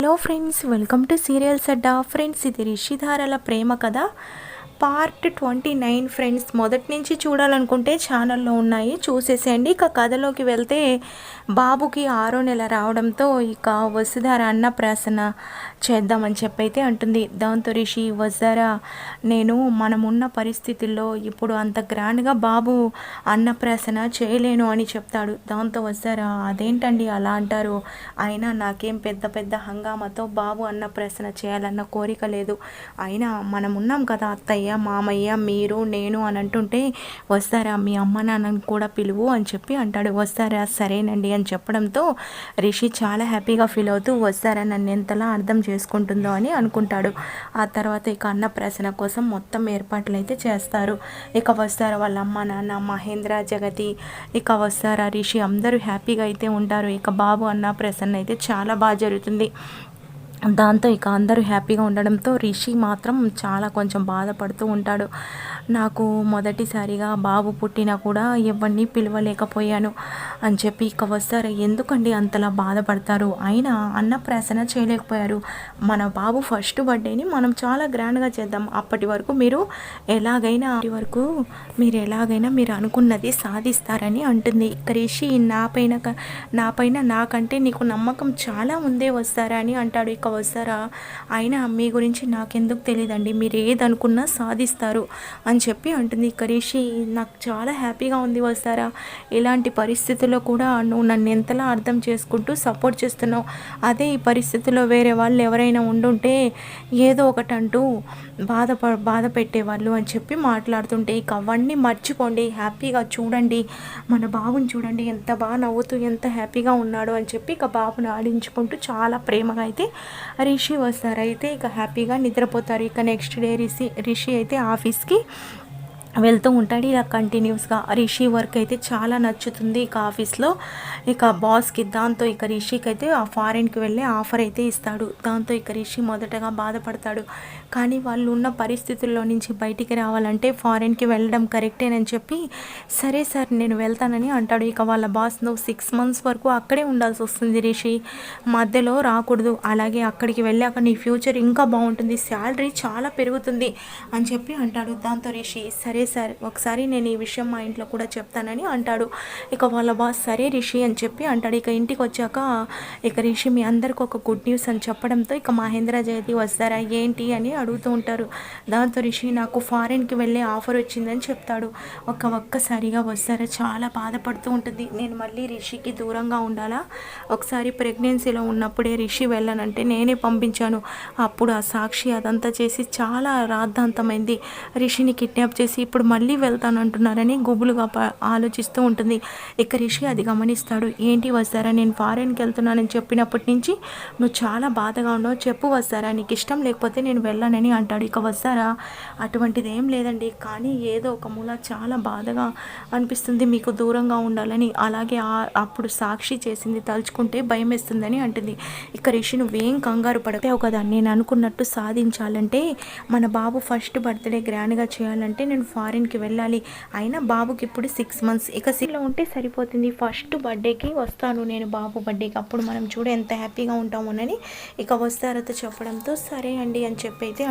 Hello friends welcome to serials Adda friends ఇది రిషిధారల ప్రేమ కథ పార్ట్ ట్వంటీ నైన్ ఫ్రెండ్స్ మొదటి నుంచి చూడాలనుకుంటే ఛానల్లో ఉన్నాయి. చూసేసేయండి. ఇక కథలోకి వెళ్తే బాబుకి ఆరో నెల రావడంతో ఇక వసుధార అన్నప్రాసన చేద్దామని చెప్పైతే అంటుంది. దాంతో రిషి వసుధార నేను మనమున్న పరిస్థితుల్లో ఇప్పుడు అంత గ్రాండ్గా బాబు అన్నప్రాసన చేయలేను అని చెప్తాడు. దాంతో వసుధార అదేంటండి అలా అంటారు? అయినా నాకేం పెద్ద పెద్ద హంగామాతో బాబు అన్నప్రాసన చేయాలన్న కోరిక లేదు. అయినా మనం ఉన్నాం కదా అత్తయ్య మామయ్య మీరు నేను అని అంటుంటే వస్తారా మీ అమ్మ నాన్నని కూడా పిలువు అని చెప్పి అంటాడు. వస్తారా? సరేనండి అని చెప్పడంతో రిషి చాలా హ్యాపీగా ఫీల్ అవుతూ వస్తారా? నన్ను ఎంతలా అర్థం చేసుకుంటుందో అని అనుకుంటాడు. ఆ తర్వాత ఇక అన్నప్రాసన కోసం మొత్తం ఏర్పాట్లు అయితే చేస్తారు. ఇక వస్తారా వాళ్ళ అమ్మ నాన్న మహేంద్ర జగతి ఇక వస్తారా రిషి అందరూ హ్యాపీగా అయితే ఉంటారు. ఇక బాబు అన్నప్రాసన అయితే చాలా బాగా జరుగుతుంది. దాంతో ఇక అందరూ హ్యాపీగా ఉండడంతో రిషి మాత్రం చాలా కొంచెం బాధపడుతూ ఉంటాడు. నాకు మొదటిసారిగా బాబు పుట్టినా కూడా ఎవరిని పిలవలేకపోయాను అని చెప్పి ఇక వస్తారు ఎందుకండి అంతలా బాధపడతారు? అయినా అన్నప్రాసన చేయలేకపోయారు. మన బాబు ఫస్ట్ బర్త్డేని మనం చాలా గ్రాండ్గా చేద్దాం. అప్పటి వరకు మీరు ఎలాగైనా అప్పటి వరకు మీరు ఎలాగైనా మీరు అనుకున్నది సాధిస్తారని అంటుంది. ఇక రిషి నా పైన నా పైన నాకంటే నీకు నమ్మకం చాలా ఉందే వస్తారా? అని అంటాడు. ఇక వస్తారా అయినా మీ గురించి నాకెందుకు తెలియదండి మీరు ఏదనుకున్నా సాధిస్తారు అని చెప్పి అంటుంది. కరీషి నాకు చాలా హ్యాపీగా ఉంది వస్తారా? ఇలాంటి పరిస్థితుల్లో కూడా నువ్వు నన్ను ఎంతలా అర్థం చేసుకుంటూ సపోర్ట్ చేస్తున్నావు. అదే ఈ పరిస్థితుల్లో వేరే వాళ్ళు ఎవరైనా ఉండుంటే ఏదో ఒకటి అంటూ బాధ బాధ పెట్టేవాళ్ళు అని చెప్పి మాట్లాడుతుంటే ఇక అవన్నీ మర్చిపోండి. హ్యాపీగా చూడండి. మన బాబుని చూడండి. ఎంత బాగా నవ్వుతూ ఎంత హ్యాపీగా ఉన్నాడు అని చెప్పి ఇక బాబుని ఆడించుకుంటూ చాలా ప్రేమగా అయితే రిషి వస్తారు అయితే ఇక హ్యాపీగా నిద్రపోతారు. ఇక నెక్స్ట్ డే రిషి రిషి అయితే ఆఫీస్కి వెళ్తూ ఉంటాడు. ఇలా కంటిన్యూస్గా రిషి వర్క్ అయితే చాలా నచ్చుతుంది ఇక ఆఫీస్లో ఇక బాస్కి దాంతో ఇక రిషికి అయితే ఆ ఫారెన్కి వెళ్ళి ఆఫర్ అయితే ఇస్తాడు. దాంతో ఇక రిషి మొదటగా బాధపడతాడు. కానీ వాళ్ళు ఉన్న పరిస్థితుల్లో నుంచి బయటికి రావాలంటే ఫారెన్కి వెళ్ళడం కరెక్టేనని చెప్పి సరే సార్ నేను వెళ్తానని అంటాడు. ఇక వాళ్ళ బాస్ నువ్వు సిక్స్ మంత్స్ వరకు అక్కడే ఉండాల్సి వస్తుంది రిషి. మధ్యలో రాకూడదు. అలాగే అక్కడికి వెళ్ళాక నీ ఫ్యూచర్ ఇంకా బాగుంటుంది. శాలరీ చాలా పెరుగుతుంది అని చెప్పి అంటాడు. దాంతో రిషి సరే సరే సరే ఒకసారి నేను ఈ విషయం మా ఇంట్లో కూడా చెప్తానని అంటాడు. ఇక వాళ్ళ బాస్ సరే రిషి అని చెప్పి అంటాడు. ఇక ఇంటికి వచ్చాక ఇక రిషి మీ అందరికి ఒక గుడ్ న్యూస్ అని చెప్పడంతో ఇక మహేంద్ర జయతి వస్తారా ఏంటి అని అడుగుతూ ఉంటారు. దాంతో రిషి నాకు ఫారెన్కి వెళ్ళే ఆఫర్ వచ్చిందని చెప్తాడు. ఒక ఒక్కసారిగా వస్తారా? చాలా బాధపడుతూ ఉంటుంది. నేను మళ్ళీ రిషికి దూరంగా ఉండాలా? ఒకసారి ప్రెగ్నెన్సీలో ఉన్నప్పుడే రిషి వెళ్ళనంటే నేనే పంపించాను. అప్పుడు ఆ సాక్షి అదంతా చేసి చాలా రాద్ధాంతమైంది. రిషిని కిడ్నాప్ చేసి ఇప్పుడు మళ్ళీ వెళ్తానంటున్నారని గుబులుగా ఆలోచిస్తూ ఉంటుంది. ఇక రిషి అది గమనిస్తాడు. ఏంటి వస్తారా నేను ఫారెన్కి వెళ్తున్నానని చెప్పినప్పటి నుంచి నువ్వు చాలా బాధగా ఉండవు చెప్పు వస్తారా నీకు ఇష్టం లేకపోతే నేను వెళ్ళానని అంటాడు. ఇక వస్తారా అటువంటిది ఏం లేదండి. కానీ ఏదో ఒక మూల చాలా బాధగా అనిపిస్తుంది. మీకు దూరంగా ఉండాలని అలాగే అప్పుడు సాక్షి చేసింది తలుచుకుంటే భయం వేస్తుందని అంటుంది. ఇక రిషి నువ్వేం కంగారు పడతావు కదా నేను అనుకున్నట్టు సాధించాలంటే మన బాబు ఫస్ట్ బర్త్డే గ్రాండ్గా చేయాలంటే నేను ఫారిన్కి వెళ్ళాలి. అయినా బాబుకి ఇప్పుడు సిక్స్ మంత్స్ ఇక సిక్లో ఉంటే సరిపోతుంది. ఫస్ట్ బర్త్డేకి వస్తాను నేను బాబు బర్త్డేకి అప్పుడు మనం చూడ ఎంత హ్యాపీగా ఉంటామోనని ఇక వస్తారతో చెప్పడంతో సరే అండి అని చెప్పి అయితే